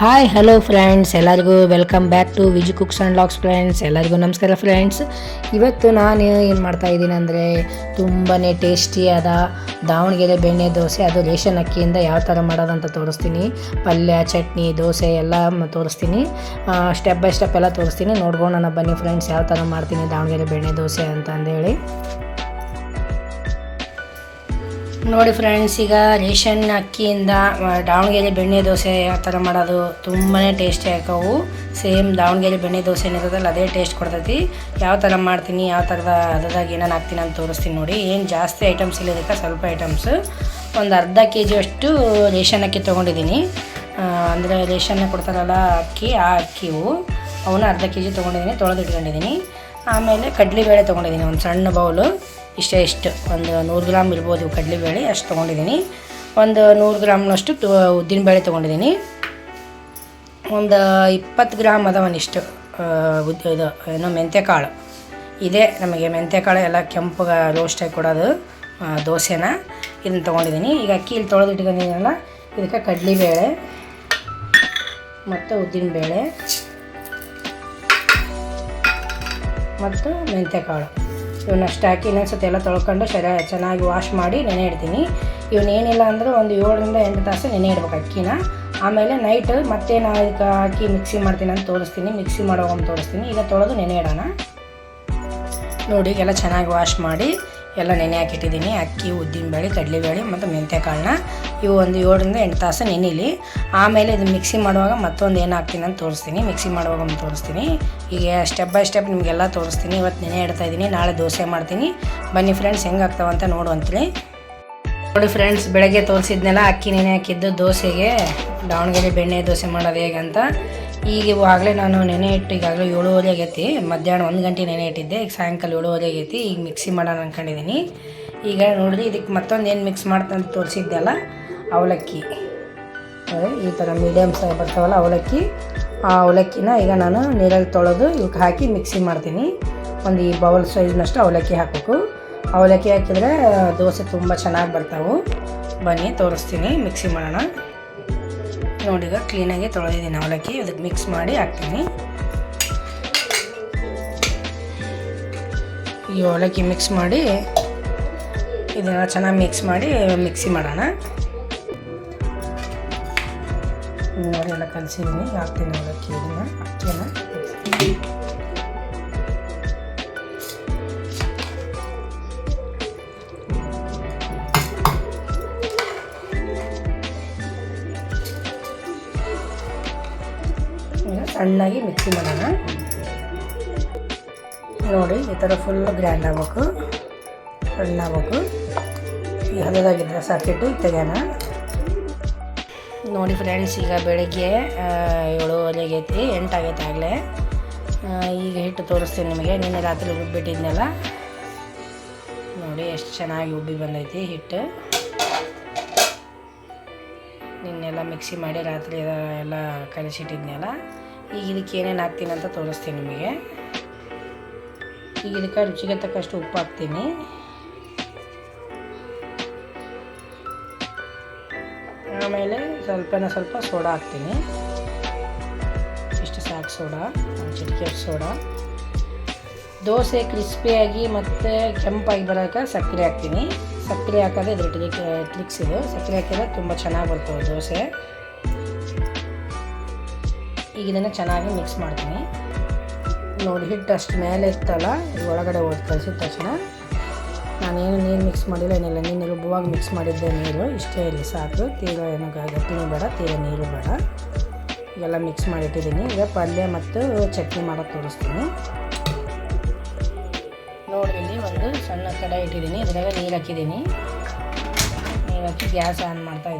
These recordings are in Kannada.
ಹಾಯ್ ಹಲೋ ಫ್ರೆಂಡ್ಸ್ ಎಲ್ಲರಿಗೂ welcome back to Viji cooks and locks friends ಎಲ್ಲರಿಗೂ ನಮಸ್ಕಾರ ಫ್ರೆಂಡ್ಸ್ ಇವತ್ತು ನಾನು ಏನು ಮಾಡ್ತಾ ಇದ್ದೀನಿ ಅಂದರೆ ತುಂಬಾ ಟೇಸ್ಟಿಯಾದ ದಾವಣಗೆರೆ ಬೆಣ್ಣೆ ದೋಸೆ. ಅದು ರೇಷನ್ ಅಕ್ಕಿಯಿಂದ ಯಾವ ಥರ ಮಾಡೋದಂತ ತೋರಿಸ್ತೀನಿ. ಪಲ್ಯ, ಚಟ್ನಿ, ದೋಸೆ ಎಲ್ಲ ತೋರಿಸ್ತೀನಿ. ಸ್ಟೆಪ್ ಬೈ ಸ್ಟೆಪ್ ಎಲ್ಲ ತೋರಿಸ್ತೀನಿ. ನೋಡ್ಕೊಂಡು ಬನ್ನಿ ಫ್ರೆಂಡ್ಸ್ ಯಾವ ಥರ ಮಾಡ್ತೀನಿ ದಾವಣಗೆರೆ ಬೆಣ್ಣೆ ದೋಸೆ ಅಂತ ಅಂದೇಳಿ. ನೋಡಿ ಫ್ರೆಂಡ್ಸ್ ಈಗ ರೇಷನ್ ಅಕ್ಕಿಯಿಂದ ದಾವಣಗೆರೆ ಬೆಣ್ಣೆ ದೋಸೆ ಯಾವ ಥರ ಮಾಡೋದು ತುಂಬಾ ಟೇಸ್ಟಿ ಆಕವು ಸೇಮ್ ದಾವಣಗೆರೆ ಬೆಣ್ಣೆ ದೋಸೆ ಏನಿರೋದಲ್ಲ ಅದೇ ಟೇಸ್ಟ್ ಕೊಡ್ತೈತಿ. ಯಾವ ಥರ ಮಾಡ್ತೀನಿ ಯಾವ ಥರದ, ಅದ್ರದಾಗ ಏನೇನು ಹಾಕ್ತೀನಿ ಅಂತ ತೋರಿಸ್ತೀನಿ ನೋಡಿ. ಏನು ಜಾಸ್ತಿ ಐಟಮ್ಸ್ ಇಲ್ಲ ಇದಕ್ಕೆ, ಸ್ವಲ್ಪ ಐಟಮ್ಸ್ ಒಂದು ಅರ್ಧ ಕೆ ಜಿಯಷ್ಟು ರೇಷನ್ ಅಕ್ಕಿ ತೊಗೊಂಡಿದ್ದೀನಿ. ಅಂದರೆ ರೇಷನ್ನ ಕೊಡ್ತಾರಲ್ಲ ಅಕ್ಕಿ, ಆ ಅಕ್ಕಿವು ಅವನ್ನ ಅರ್ಧ ಕೆ ಜಿ ತೊಗೊಂಡಿದ್ದೀನಿ, ತೊಳೆದು ಇಟ್ಕೊಂಡಿದ್ದೀನಿ. ಆಮೇಲೆ ಕಡಲೆಬೇಳೆ ತೊಗೊಂಡಿದ್ದೀನಿ, ಒಂದು ಸಣ್ಣ ಬೌಲು ಇಷ್ಟೇ ಇಷ್ಟು. ಒಂದು ನೂರು ಗ್ರಾಮ್ ಇರ್ಬೋದು ಕಡಲೆಬೇಳೆ ಅಷ್ಟು ತೊಗೊಂಡಿದ್ದೀನಿ. ಒಂದು ನೂರು ಗ್ರಾಮ್ನಷ್ಟು ಉದ್ದಿನ ಉದ್ದಿನಬೇಳೆ ತೊಗೊಂಡಿದ್ದೀನಿ. ಒಂದು ಇಪ್ಪತ್ತು ಗ್ರಾಮ್ ಅದ ಒಂದಿಷ್ಟು ಆ, ಉದ್ದ ಇದು ಏನೋ ಮೆಂತ್ಯಕಾಳು. ಇದೇ ನಮಗೆ ಮೆಂತ್ಯಕಾಳು ಎಲ್ಲ ಕೆಂಪಗೆ ರೋಸ್ಟಾಗಿ ಕೊಡೋದು ದೋಸೆನ. ಇದನ್ನು ತೊಗೊಂಡಿದ್ದೀನಿ. ಈಗ ಅಕ್ಕಿ ಇಲ್ಲಿ ತೊಳೆದು ಇಟ್ಕೊಂಡಿದ್ದೀನಲ್ಲ ಇದಕ್ಕೆ ಕಡಲೆಬೇಳೆ ಮತ್ತು ಉದ್ದಿನಬೇಳೆ ಮತ್ತು ಮೆಂತ್ಯಕಾಳು. ಇವನ್ನಷ್ಟು ಹಾಕಿ ಇನ್ನೊಂದ್ಸತಿ ಎಲ್ಲ ತೊಳ್ಕೊಂಡು ಸರಿ, ಚೆನ್ನಾಗಿ ವಾಶ್ ಮಾಡಿ ನೆನೆ ಇಡ್ತೀನಿ. ಇವನ್ನ ಏನಿಲ್ಲ ಅಂದ್ರೆ ಒಂದು ಏಳರಿಂದ ಎಂಟು ತಾಸು ನೆನೆ ಇಡ್ಬೇಕು ಅಕ್ಕಿನ. ಆಮೇಲೆ ನೈಟ್ ಮತ್ತೆ ನಾವು ಇದಕ್ಕೆ ಹಾಕಿ ಮಿಕ್ಸಿ ಮಾಡ್ತೀನಿ ಅಂತ ತೋರಿಸ್ತೀನಿ. ಮಿಕ್ಸಿ ಮಾಡೋವಾಗ ತೋರಿಸ್ತೀನಿ. ಈಗ ತೊಳೆದು ನೆನೆ ಇಡೋಣ. ನೋಡಿ ಎಲ್ಲ ಚೆನ್ನಾಗಿ ವಾಶ್ ಮಾಡಿ. ಎಲ್ಲ ನೆನೆ ಹಾಕಿಟ್ಟಿದ್ದೀನಿ. ಅಕ್ಕಿ ಉದ್ದಿನಬೇಳೆ ಕಡಲೆಬೇಳೆ ಮತ್ತು ಮೆಂತ್ಯಕಾಳನ್ನ ಇವು ಒಂದು ಏಳರಿಂದ ಎಂಟು ತಾಸು ನೆನೆಲಿ. ಆಮೇಲೆ ಇದು ಮಿಕ್ಸಿ ಮಾಡುವಾಗ ಮತ್ತೊಂದು ಏನು ಹಾಕ್ತೀನಿ ಅಂತ ತೋರಿಸ್ತೀನಿ. ಮಿಕ್ಸಿ ಮಾಡುವಾಗ ಒಂದು ತೋರಿಸ್ತೀನಿ. ಈಗ ಸ್ಟೆಪ್ ಬೈ ಸ್ಟೆಪ್ ನಿಮಗೆಲ್ಲ ತೋರಿಸ್ತೀನಿ. ಇವತ್ತು ನೆನೆ ಇಡ್ತಾ ಇದ್ದೀನಿ ನಾಳೆ ದೋಸೆ ಮಾಡ್ತೀನಿ. ಬನ್ನಿ ಫ್ರೆಂಡ್ಸ್ ಹೆಂಗೆ ಆಗ್ತಾವಂತ ನೋಡುವಂತ್ರಿ ನೋಡಿ ಫ್ರೆಂಡ್ಸ್ ಬೆಳಗ್ಗೆ ತೋರಿಸಿದ್ನೆಲ್ಲ ಅಕ್ಕಿ ನೆನೆ ಹಾಕಿದ್ದು ದೋಸೆಗೆ. ದಾವಣಗೆರೆ ಬೆಣ್ಣೆ ದೋಸೆ ಮಾಡೋದು ಹೇಗೆ ಅಂತ. ಈಗ ಇವಾಗಲೇ ನಾನು ನೆನೆ ಇಟ್ಟು ಈಗಾಗಲೇ ಏಳುವರೆ ಆಗೈತಿ. ಮಧ್ಯಾಹ್ನ ಒಂದು ಗಂಟೆ ನೆನೆ ಇಟ್ಟಿದ್ದೆ, ಈಗ ಸಾಯಂಕಾಲ ಏಳುವರೆ ಆಗೈತಿ. ಈಗ ಮಿಕ್ಸಿ ಮಾಡೋಣ ಅಂದ್ಕೊಂಡಿದ್ದೀನಿ ಈಗ ನೋಡಿರಿ ಇದಕ್ಕೆ ಮತ್ತೊಂದು ಏನು ಮಿಕ್ಸ್ ಮಾಡ್ತಂತ ತೋರಿಸಿದ್ದೆಲ್ಲ ಅವಲಕ್ಕಿ. ಈ ಥರ ಮೀಡಿಯಮ್ ಸೈಜ್ ಬರ್ತಾವಲ್ಲ, ಅವಲಕ್ಕಿ. ಆ ಅವಲಕ್ಕಿನ ಈಗ ನಾನು ನೀರಲ್ಲಿ ತೊಳೆದು ಇವಕ್ಕೆ ಹಾಕಿ ಮಿಕ್ಸಿ ಮಾಡ್ತೀನಿ. ಒಂದು ಈ ಬೌಲ್ ಸೈಜ್ನಷ್ಟು ಅವಲಕ್ಕಿ ಹಾಕಬೇಕು. ಅವಲಕ್ಕಿ ಹಾಕಿದರೆ ದೋಸೆ ತುಂಬ ಚೆನ್ನಾಗಿ ಬರ್ತಾವೆ. ಬನ್ನಿ, ತೋರಿಸ್ತೀನಿ. ಮಿಕ್ಸಿ ಮಾಡೋಣ. ನೋಡಿ ಈಗ ಕ್ಲೀನಾಗಿ ತೊಳೆದಿದ್ದೀನಿ ಅವಲಕ್ಕಿ. ಅದಕ್ಕೆ ಮಿಕ್ಸ್ ಮಾಡಿ ಹಾಕ್ತೀನಿ. ಈ ಅವಲಕ್ಕಿ ಮಿಕ್ಸ್ ಮಾಡಿ ಇದನ್ನ ಚೆನ್ನಾಗಿ ಮಿಕ್ಸ್ ಮಾಡಿ ಮಿಕ್ಸಿ ಮಾಡೋಣ. ನೋಡಿ ಎಲ್ಲ ಕಲಸಿದ್ದೀನಿ ಹಾಕ್ತೀನಿ ಅವಲಕ್ಕಿ ಇದನ್ನು. ಅಕ್ಕಿನ ಸಣ್ಣಾಗಿ ಮಿಕ್ಸಿ ಮಾಡೋಣ. ನೋಡಿ, ಈ ಥರ ಫುಲ್ ಗ್ರ್ಯಾಂಡ್ ಆಗ್ಬೇಕು. ಸಣ್ಣ ಆಗ್ಬೇಕು. ಈ ಹದದಾಗಿದ್ದರೆ ಸಾಕಿಟ್ಟು ತೆಗೆಯೋಣ. ನೋಡಿ ಫ್ರೆಂಡ್ಸ್ ಈಗ ಬೆಳಗ್ಗೆ ಏಳುವರೆ ಆಗೈತಿ ಎಂಟಾಗೈತೆ ಆಗಲೇ. ಈಗ ಹಿಟ್ಟು ತೋರಿಸ್ತೀನಿ ನಿಮಗೆ. ನಿನ್ನೆ ರಾತ್ರಿ ಉಬ್ಬಿಟ್ಟಿದ್ನಲ್ಲ ನೋಡಿ, ಎಷ್ಟು ಚೆನ್ನಾಗಿ ಉಬ್ಬಿ ಬಂದೈತಿ ಹಿಟ್ಟು. ನಿನ್ನೆಲ್ಲ ಮಿಕ್ಸಿ ಮಾಡಿ ರಾತ್ರಿ ಎಲ್ಲ ಕಲಿಸಿಟ್ಟಿದ್ನಲ್ಲ. ಈಗ ಇದಕ್ಕೆ ಏನೇನು ಹಾಕ್ತೀನಿ ಅಂತ ತೋರಿಸ್ತೀನಿ ನಿಮಗೆ. ಈಗ ಇದಕ್ಕೆ ರುಚಿಗೆ ತಕ್ಕಷ್ಟು ಉಪ್ಪು ಹಾಕ್ತೀನಿ. ಆಮೇಲೆ ಸ್ವಲ್ಪನ ಸ್ವಲ್ಪ ಸೋಡಾ ಹಾಕ್ತೀನಿ. ಇಷ್ಟು ಸಾಕು ಸೋಡಾ ಚಿಟಿಕೆ ಸೋಡಾ. ದೋಸೆ ಕ್ರಿಸ್ಪಿಯಾಗಿ ಮತ್ತು ಕೆಂಪಾಗಿ ಬರೋಕೆ ಸಕ್ಕರೆ ಹಾಕ್ತೀನಿ. ಸಕ್ಕರೆ ಹಾಕೋದೇ ಇದ್ರ ಟ್ರಿಕ್ ಇದು. ಸಕ್ಕರೆ ಹಾಕಿದ್ರೆ ತುಂಬ ಚೆನ್ನಾಗಿ ಬರ್ತವೆ ದೋಸೆ. ಈಗ ಇದನ್ನು ಚೆನ್ನಾಗಿ ಮಿಕ್ಸ್ ಮಾಡ್ತೀನಿ. ನೋಡಿ, ಹಿಟ್ಟು ಅಷ್ಟು ಮೇಲೆ ಇತ್ತಲ್ಲ ಒಳಗಡೆ ಹೋಗಿ ಕಳಿಸಿದ ತಕ್ಷಣ ನಾನೇನು ನೀರು ಮಿಕ್ಸ್ ಮಾಡಿಲ್ಲ, ಏನಿಲ್ಲ. ನೀನು ರುಬ್ಬುವಾಗ ಮಿಕ್ಸ್ ಮಾಡಿದ್ದೆ ನೀರು, ಇಷ್ಟೇ ಇಲ್ಲಿ ಸಾಕು. ತೀರ ಏನು ಗಟ್ಟಿನೂ ಬೇಡ, ತೀರ ನೀರು ಬೇಡ. ಇವೆಲ್ಲ ಮಿಕ್ಸ್ ಮಾಡಿಟ್ಟಿದ್ದೀನಿ. ಈಗ ಪಲ್ಯ ಮತ್ತು ಚಟ್ನಿ ಮಾಡೋಕ್ಕೆ ತೋರಿಸ್ತೀನಿ. ನೋಡಿ, ಇಲ್ಲಿ ಒಂದು ಸಣ್ಣ ಕಡೆ ಇಟ್ಟಿದ್ದೀನಿ. ಇದ್ರಾಗ ನೀರು ಹಾಕಿದ್ದೀನಿ. ನೀರು ಹಾಕಿ ಗ್ಯಾಸ್ ಆನ್ ಮಾಡ್ತಾ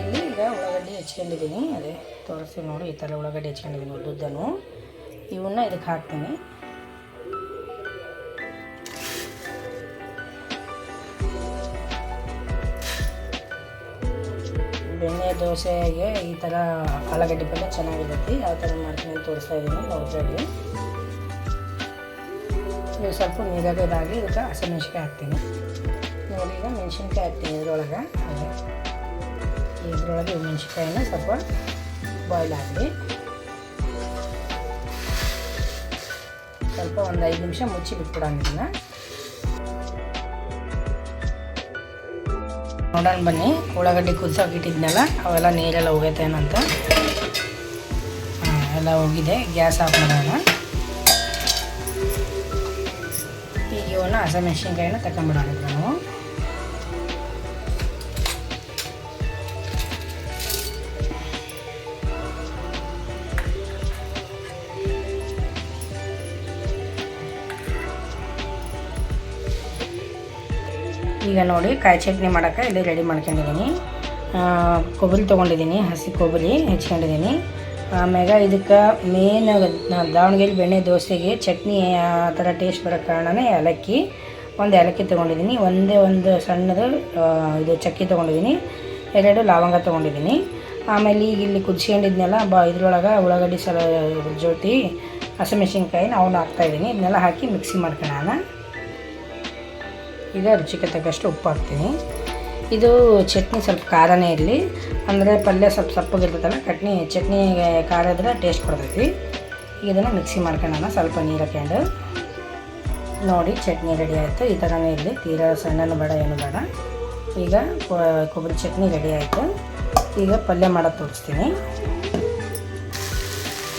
ಇಲ್ಲಿ ಈಗ ಉಳ್ಳಾಗಡ್ಡಿ ಹೆಚ್ಕೊಂಡಿದ್ದೀನಿ. ಅದೇ ತೋರಿಸ್ತೀನಿ ನೋಡಿ, ಈ ಥರ ಉಳ್ಳಾಗಡ್ಡಿ ಹೆಚ್ಕೊಂಡಿದ್ದೀನಿ ಉದ್ದುದ್ದನು ಇವನ್ನ ಇದಕ್ಕೆ ಹಾಕ್ತೀನಿ. ಬೆಣ್ಣೆ ದೋಸೆಗೆ ಈ ಥರ ಆಲೂಗಡ್ಡೆ ಪಲ್ಯ ಚೆನ್ನಾಗಿರುತ್ತೆ. ಯಾವ ಥರ ಮಾಡ್ತೀನಿ ಅಂತ ತೋರಿಸ್ತಾ ಇದ್ದೀನಿ ನೋಡ್ರಿ ನೀವು ಸ್ವಲ್ಪ ನೀರಾಗ ಇದಾಗಿ ಇದಕ್ಕೆ ಹಸಿಮೆಣ್ಸಿನ್ಕಾಯಿ ಹಾಕ್ತೀನಿ. ನೋಡಿ ಈಗ ಮೆಣಸಿನ್ಕಾಯಿ ಹಾಕ್ತೀನಿ ಇದ್ರೊಳಗೆ. ಇದರೊಳಗೆ ಮೆಣಸಿನ್ಕಾಯಿನ ಸ್ವಲ್ಪ ಬಾಯ್ಲ್ ಆಗಲಿ ಸ್ವಲ್ಪ ಒಂದು ಐದು ನಿಮಿಷ ಮುಚ್ಚಿ ಬಿಟ್ಬಿಡೋಣ ನೋಡೋಣ ಬನ್ನಿ, ಉಳ್ಳಾಗಡ್ಡಿ ಕುದಿಸೋಕೆ ಇಟ್ಟಿದ್ನಲ್ಲ, ಅವೆಲ್ಲ ನೀರೆಲ್ಲ ಹೋಗೈತೇನಂತ ಎಲ್ಲ ಹೋಗಿದೆ, ಗ್ಯಾಸ್ ಆಫ್ ಮಾಡೋಣ. ಈಗ ಇವನ್ನ ಹಸಿಮೆಣ್ಸಿನ್ಕಾಯಿನ ತಗೊಂಬಿಡೋಣ ನಾವು. ಈಗ ನೋಡಿ ಕಾಯಿ ಚಟ್ನಿ ಮಾಡೋಕ್ಕೆ ಇಲ್ಲಿ ರೆಡಿ ಮಾಡ್ಕೊಂಡಿದ್ದೀನಿ. ಕೊಬ್ಬರಿ ತೊಗೊಂಡಿದ್ದೀನಿ, ಹಸಿ ಕೊಬ್ಬರಿ ಹೆಚ್ಕೊಂಡಿದ್ದೀನಿ ಆಮ್ಯಾಗ ಇದಕ್ಕೆ ಮೇನ್ ದಾವಣಗೆರೆ ಬೆಣ್ಣೆ ದೋಸೆಗೆ ಚಟ್ನಿ, ಆ, ಥರ ಟೇಸ್ಟ್ ಬರೋ ಕಾರಣನೇ ಏಲಕ್ಕಿ. ಒಂದು ಏಲಕ್ಕಿ ತೊಗೊಂಡಿದ್ದೀನಿ, ಒಂದೇ ಒಂದು ಸಣ್ಣದು ಇದು ಚಕ್ಕಿ ತೊಗೊಂಡಿದ್ದೀನಿ, ಎರಡು ಲವಂಗ ತೊಗೊಂಡಿದ್ದೀನಿ. ಆಮೇಲೆ ಈಗ ಇಲ್ಲಿ ಕುದಿಸ್ಕೊಂಡಿದ್ನೆಲ್ಲ, ಬ, ಇದ್ರೊಳಗೆ ಉಳ್ಳಾಗಡ್ಡಿ ಸಲ ಜೊತೆ ಹಸಿಮೆಣ್ಸಿನ್ಕಾಯಿನ ಅವನ್ನ ಹಾಕ್ತಾಯಿದ್ದೀನಿ ಇದನ್ನೆಲ್ಲ ಹಾಕಿ ಮಿಕ್ಸಿ ಮಾಡ್ಕೊಳ್ಳೋಣ. ಈಗ ರುಚಿಗೆ ತಕ್ಕಷ್ಟು ಉಪ್ಪು ಹಾಕ್ತೀನಿ ಇದು ಚಟ್ನಿ ಸ್ವಲ್ಪ ಖಾರನೇ ಇರಲಿ. ಅಂದರೆ ಪಲ್ಯ ಸ್ವಲ್ಪ ಸಪ್ಪಗಿರ್ತೈತಲ್ಲ ಚಟ್ನಿ ಚಟ್ನಿ ಖಾರ ಇದ್ರೆ ಟೇಸ್ಟ್ ಕೊಡ್ತೈತಿ. ಈಗ ಇದನ್ನು ಮಿಕ್ಸಿ ಮಾಡ್ಕೊಳ್ಳೋಣ ಸ್ವಲ್ಪ ನೀರು ಹಾಕ್ಕೊಂಡು ನೋಡಿ, ಚಟ್ನಿ ರೆಡಿ ಆಯಿತು. ಈ ಥರನೇ ಇರಲಿ. ತೀರಾ ಸಣ್ಣನೂ ಬೇಡ, ಏನು ಬೇಡ. ಈಗ ಕೊಬ್ಬರಿ ಚಟ್ನಿ ರೆಡಿ ಆಯಿತು. ಈಗ ಪಲ್ಯ ಮಾಡೋದು ತೋರಿಸ್ತೀನಿ.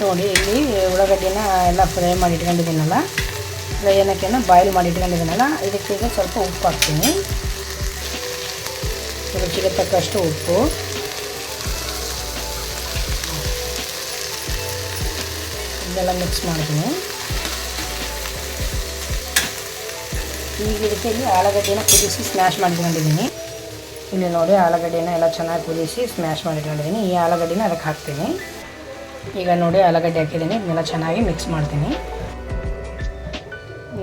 ನೋಡಿ, ಇಲ್ಲಿ ಉಳ್ಳಾಗಡ್ಡಿನ ಎಲ್ಲ ಫ್ರೈ ಮಾಡಿ ಇಟ್ಕೊಂಡಿದ್ದೀನಲ್ಲ. ಫ್ರೈ ಅನ್ನೋಕ್ಕೆನ ಬಾಯ್ಲ್ ಮಾಡಿ ಇಟ್ಕೊಂಡಿದ್ದೀನಲ್ಲ ಇದಕ್ಕೆ ಸ್ವಲ್ಪ ಉಪ್ಪು ಹಾಕ್ತೀನಿ. ರುಚಿಗೆ ತಕ್ಕಷ್ಟು ಉಪ್ಪು. ಇದೆಲ್ಲ ಮಿಕ್ಸ್ ಮಾಡ್ತೀನಿ. ಈಗ ಇದಕ್ಕೆ ಇಲ್ಲಿ ಆಲೂಗಡ್ಡೆನ ಕುದಿಸಿ ಸ್ಮ್ಯಾಶ್ ಮಾಡಿಟ್ಕೊಂಡಿದ್ದೀನಿ ಇಲ್ಲಿ ನೋಡಿ ಆಲೂಗಡ್ಡೆನ ಎಲ್ಲ ಚೆನ್ನಾಗಿ ಕುದಿಸಿ ಸ್ಮ್ಯಾಶ್ ಮಾಡಿಟ್ಕೊಂಡಿದ್ದೀನಿ ಈ ಆಲೂಗಡ್ಡೆನ ಅದಕ್ಕೆ ಹಾಕ್ತೀನಿ. ಈಗ ನೋಡಿ ಆಲೂಗಡ್ಡೆ ಹಾಕಿದ್ದೀನಿ. ಇದನ್ನೆಲ್ಲ ಚೆನ್ನಾಗಿ ಮಿಕ್ಸ್ ಮಾಡ್ತೀನಿ.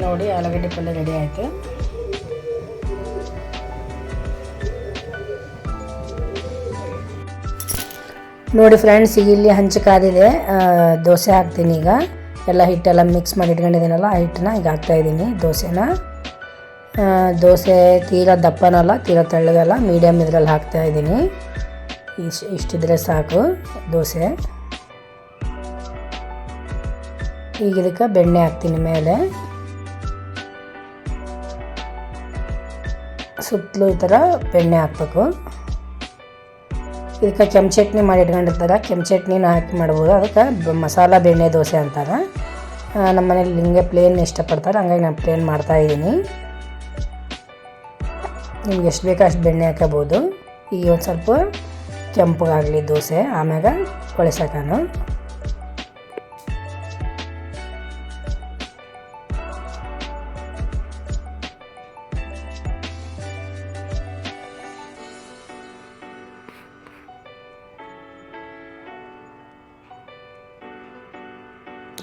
ನೋಡಿ ಆಲೂಗಡ್ಡೆ ಪಲ್ಯ ರೆಡಿ ಆಯಿತು. ನೋಡಿ ಫ್ರೆಂಡ್ಸ್ ಈಗ ಇಲ್ಲಿ ಹಂಚು ಕಾದಿದೆ. ಆ, ದೋಸೆ ಹಾಕ್ತೀನಿ ಈಗ. ಎಲ್ಲ ಹಿಟ್ಟೆಲ್ಲ ಮಿಕ್ಸ್ ಮಾಡಿ ಇಟ್ಕೊಂಡಿದ್ದೀನಲ್ಲ ಆ ಹಿಟ್ಟನ್ನ ಈಗ ಹಾಕ್ತಾಯಿದ್ದೀನಿ ದೋಸೆನ. ದೋಸೆ ತೀರಾ ದಪ್ಪನಲ್ಲ ತೀರಾ ತೆಳ್ಳಗಲ್ಲ ಮೀಡಿಯಮ್ ಇದರಲ್ಲಿ ಹಾಕ್ತಾಯಿದ್ದೀನಿ ಇಷ್ಟು ಇಷ್ಟಿದ್ರೆ ಸಾಕು ದೋಸೆ. ಈಗ ಇದಕ್ಕೆ ಬೆಣ್ಣೆ ಹಾಕ್ತೀನಿ ಮೇಲೆ. ಸುತ್ತಲೂ ಈ ಥರ ಬೆಣ್ಣೆ ಹಾಕ್ಬೇಕು. ಇದಕ್ಕೆ ಕೆಂಪು ಚಟ್ನಿ ಮಾಡಿ ಇಟ್ಕೊಂಡಿರ್ತಾರೆ. ಕೆಂಪು ಚಟ್ನಿನ ಹಾಕಿ ಮಾಡ್ಬೋದು. ಅದಕ್ಕೆ ಮಸಾಲ ಬೆಣ್ಣೆ ದೋಸೆ ಅಂತಾರೆ. ನಮ್ಮ ಮನೇಲಿ ಹಿಂಗೆ ಪ್ಲೇನ್ ಇಷ್ಟಪಡ್ತಾರೆ. ಹಂಗಾಗಿ ನಾನು ಪ್ಲೇನ್ ಮಾಡ್ತಾಯಿದ್ದೀನಿ ನಿಮ್ಗೆ ಎಷ್ಟು ಬೇಕೋ ಅಷ್ಟು ಬೆಣ್ಣೆ ಹಾಕೋಬೋದು. ಈಗ ಒಂದು ಸ್ವಲ್ಪ ಕೆಂಪಗಾಗಲಿ ದೋಸೆ. ಆಮ್ಯಾಗ ಕೊಳಿಸೋಕಾನು.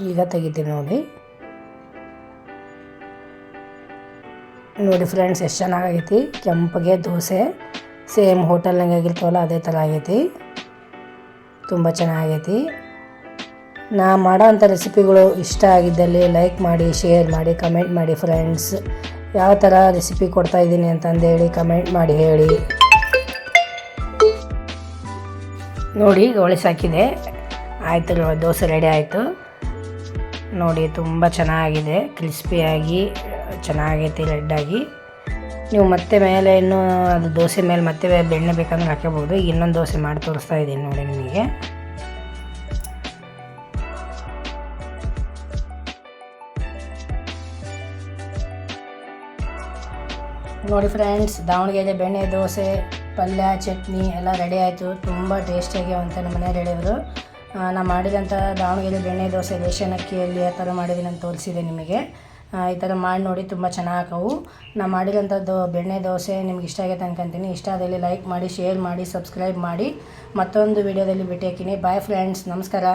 ಈಗ ತೆಗಿತೀನಿ ನೋಡಿ. ನೋಡಿ ಫ್ರೆಂಡ್ಸ್ ಎಷ್ಟು ಚೆನ್ನಾಗೈತಿ. ಕೆಂಪಗೆ ದೋಸೆ ಸೇಮ್ ಹೋಟೆಲ್ನಾಗ ಆಗಿರ್ತವಲ್ಲ, ಅದೇ ಥರ ಆಗೈತಿ. ತುಂಬ ಚೆನ್ನಾಗೈತಿ. ನಾ ಮಾಡೋವಂಥ ರೆಸಿಪಿಗಳು ಇಷ್ಟ ಆಗಿದ್ದಲ್ಲಿ ಲೈಕ್ ಮಾಡಿ ಶೇರ್ ಮಾಡಿ ಕಮೆಂಟ್ ಮಾಡಿ ಫ್ರೆಂಡ್ಸ್ ಯಾವ ಥರ ರೆಸಿಪಿ ಕೊಡ್ತಾ ಇದ್ದೀನಿ ಅಂತಂದೇಳಿ ಕಮೆಂಟ್ ಮಾಡಿ ಹೇಳಿ. ನೋಡಿ ಗೋಳಿ ಸಾಕಿದೆ ಆಯಿತು ದೋಸೆ ರೆಡಿ ಆಯಿತು. ನೋಡಿ, ತುಂಬ ಚೆನ್ನಾಗಿದೆ, ಕ್ರಿಸ್ಪಿಯಾಗಿ, ಚೆನ್ನಾಗೈತಿ, ರೆಡ್ಡಾಗಿ. ನೀವು ಮತ್ತೆ ಮೇಲೆ ಇನ್ನೂ ಅದು ದೋಸೆ ಮೇಲೆ ಮತ್ತೆ ಬೆಣ್ಣೆ ಬೇಕಂದ್ರೆ ಹಾಕೋಬೋದು ಇನ್ನೊಂದು ದೋಸೆ ಮಾಡಿ ತೋರಿಸ್ತಾ ಇದ್ದೀನಿ ನೋಡಿ ನಿಮಗೆ. ನೋಡಿ ಫ್ರೆಂಡ್ಸ್ ದಾವಣಗೆರೆ ಬೆಣ್ಣೆ, ದೋಸೆ, ಪಲ್ಯ, ಚಟ್ನಿ ಎಲ್ಲ ರೆಡಿ ಆಯಿತು. ತುಂಬ ಟೇಸ್ಟಿಯಾಗಿ ಅಂತ ನಮ್ಮ ಮನೆಯವ್ರು ಹೇಳಿದರು. ಆ, ನಾ ಮಾಡಿದಂಥ ದಾವಣಗೆರೆ ಬೆಣ್ಣೆ ದೋಸೆ ರೇಷನ್ ಅಕ್ಕಿಯಲ್ಲಿ ಆ ಥರ ಮಾಡಿದ್ದೀನಿ ಅಂತ ತೋರಿಸಿದೆ ನಿಮಗೆ. ಈ ಥರ ಮಾಡಿ ನೋಡಿ ತುಂಬ ಚೆನ್ನಾಗವು. ನಾ ಮಾಡಿರೋಂಥದ್ದು ಬೆಣ್ಣೆ ದೋಸೆ ನಿಮ್ಗೆ ಇಷ್ಟ ಆಗೈತೆ ಅನ್ಕೊಂತೀನಿ ಇಷ್ಟ ಆದಲ್ಲಿ ಲೈಕ್ ಮಾಡಿ ಶೇರ್ ಮಾಡಿ ಸಬ್ಸ್ಕ್ರೈಬ್ ಮಾಡಿ. ಮತ್ತೊಂದು ವಿಡಿಯೋದಲ್ಲಿ ಭೇಟಿ ಹಾಕಿನಿ ಬಾಯ್ ಫ್ರೆಂಡ್ಸ್ ನಮಸ್ಕಾರ.